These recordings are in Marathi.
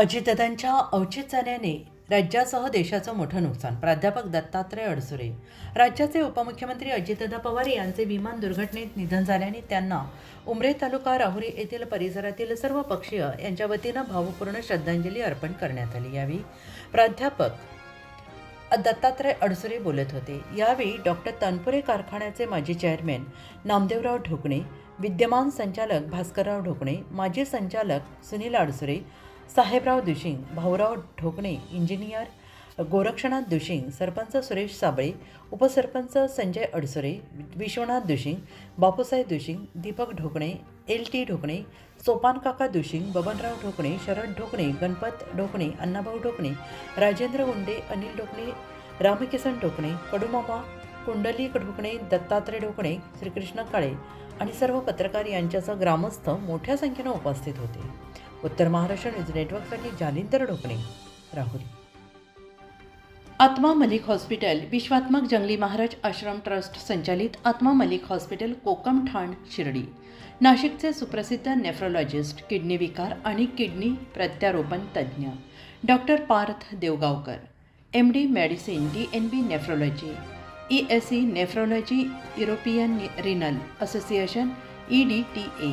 अजितदादांच्या झाल्याने राज्यासह देशाचं मोठं नुकसान. प्राध्यापक दत्तात्रय अडसुरे. राज्याचे उपमुख्यमंत्री अजितदादा पवार यांचे विमान दुर्घटनेत निधन झाल्याने त्यांना उमरे तालुका राहुरी येथील परिसरातील सर्व पक्षीय यांच्या वतीनं भावपूर्ण श्रद्धांजली अर्पण करण्यात आली. यावेळी प्राध्यापक दत्तात्रय अडसुरे बोलत होते. यावेळी डॉक्टर तनपुरे कारखान्याचे माजी चेअरमॅन नामदेवराव ढोकणे विद्यमान संचालक भास्करराव ढोकणे माजी संचालक Sunil Adsure Sahebrao Dushing Bhaurao Dhokane engineer Gorakshanath Dushing sarpanch Suresh Sable upsarpanch Sanjay Adsure Vishwanath Dushing Bapusaheb Dushing Deepak Dhokane L T Dhokane Sopankaka Dushing Babanrao Dhokane Sharad Dhokane Ganpat Dhokane Annabhau Dhokane Rajendra Gunde Anil Dhokane Ramkisan Dhokane Kadumama Kundalik Dhokane Dattatray Dhokane Shrikrishna Kale आणि सर्व पत्रकार यांच्यासह ग्रामस्थ मोठ्या संख्येनं उपस्थित होते. उत्तर महाराष्ट्र न्यूज नेटवर्कसाठी जालिंदर ढोकणे राहुल आत्मा मलिक हॉस्पिटल विश्वात्मक जंगली महाराज आश्रम ट्रस्ट संचालित आत्मा मलिक हॉस्पिटल कोकम ठाण शिर्डी. नाशिकचे सुप्रसिद्ध नेफ्रोलॉजिस्ट किडनी विकार आणि किडनी प्रत्यारोपण तज्ज्ञ doctor Parth Deogaonkar M D medicine D N B nephrology E S E nephrology European renal association E D T A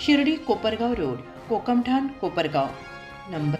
Shirdi Kopargaon road Kokamthan Kopargaon. Number